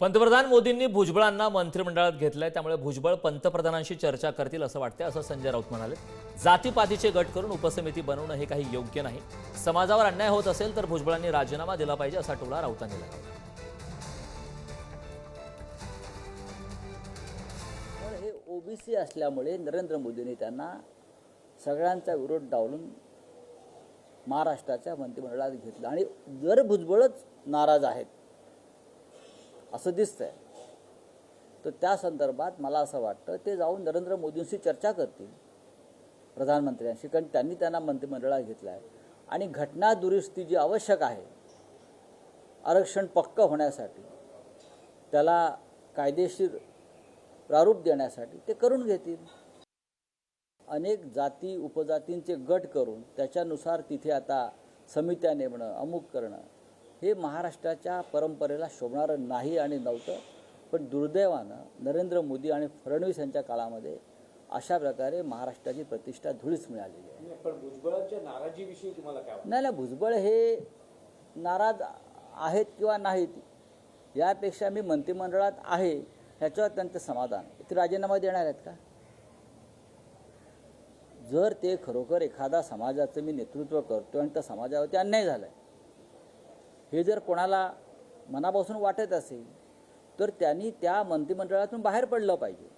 पंतप्रधान मोदींनी भुजबळांना मंत्रिमंडळात घेतलंय त्यामुळे भुजबळ पंतप्रधानांशी चर्चा करतील असं वाटतंय असं संजय राऊत म्हणाले. जातीपातीचे गट करून उपसमिती बनवणं हे काही योग्य नाही. समाजावर अन्याय होत असेल तर भुजबळांनी राजीनामा दिला पाहिजे असा टोला राऊतांनी लावला हे ओबीसी असल्यामुळे नरेंद्र मोदींनी त्यांना सगळ्यांचा विरोध डावलून महाराष्ट्राच्या मंत्रिमंडळात घेतलं. आणि जर भुजबळच नाराज आहेत असं दिसतंय. तर त्या संदर्भात मला असं वाटतं ते जाऊन नरेंद्र मोदींशी चर्चा करतील प्रधानमंत्र्यांशी कारण त्यांनी त्यांना मंत्रिमंडळात घेतलं आहे आणि घटना दुरुस्ती जी आवश्यक आहे आरक्षण पक्क होण्यासाठी त्याला कायदेशीर प्रारूप देण्यासाठी ते करून घेतील. अनेक जाती उपजातींचे गट करून त्याच्यानुसार तिथे आता समित्या नेमणं अमुक करणं हे महाराष्ट्राच्या परंपरेला शोभणारं नाही आणि नव्हतं पण दुर्दैवानं नरेंद्र मोदी आणि फडणवीस यांच्या काळामध्ये अशा प्रकारे महाराष्ट्राची प्रतिष्ठा धुळीच मिळालेली आहे. पण भुजबळांच्या नाराजीविषयी तुम्हाला काय नाही नाही भुजबळ हे नाराज आहेत किंवा नाहीत यापेक्षा मी मंत्रिमंडळात आहे ह्याच्यावर त्यांचं समाधान ते राजीनामा देणार आहेत का? जर ते खरोखर एखादा समाजाचं मी नेतृत्व करतो आणि त्या समाजावरती अन्याय झाला आहे हे जर कोणाला मनापासून वाटत असेल तर त्यांनी त्या मंत्रिमंडळातून बाहेर पडलं पाहिजे.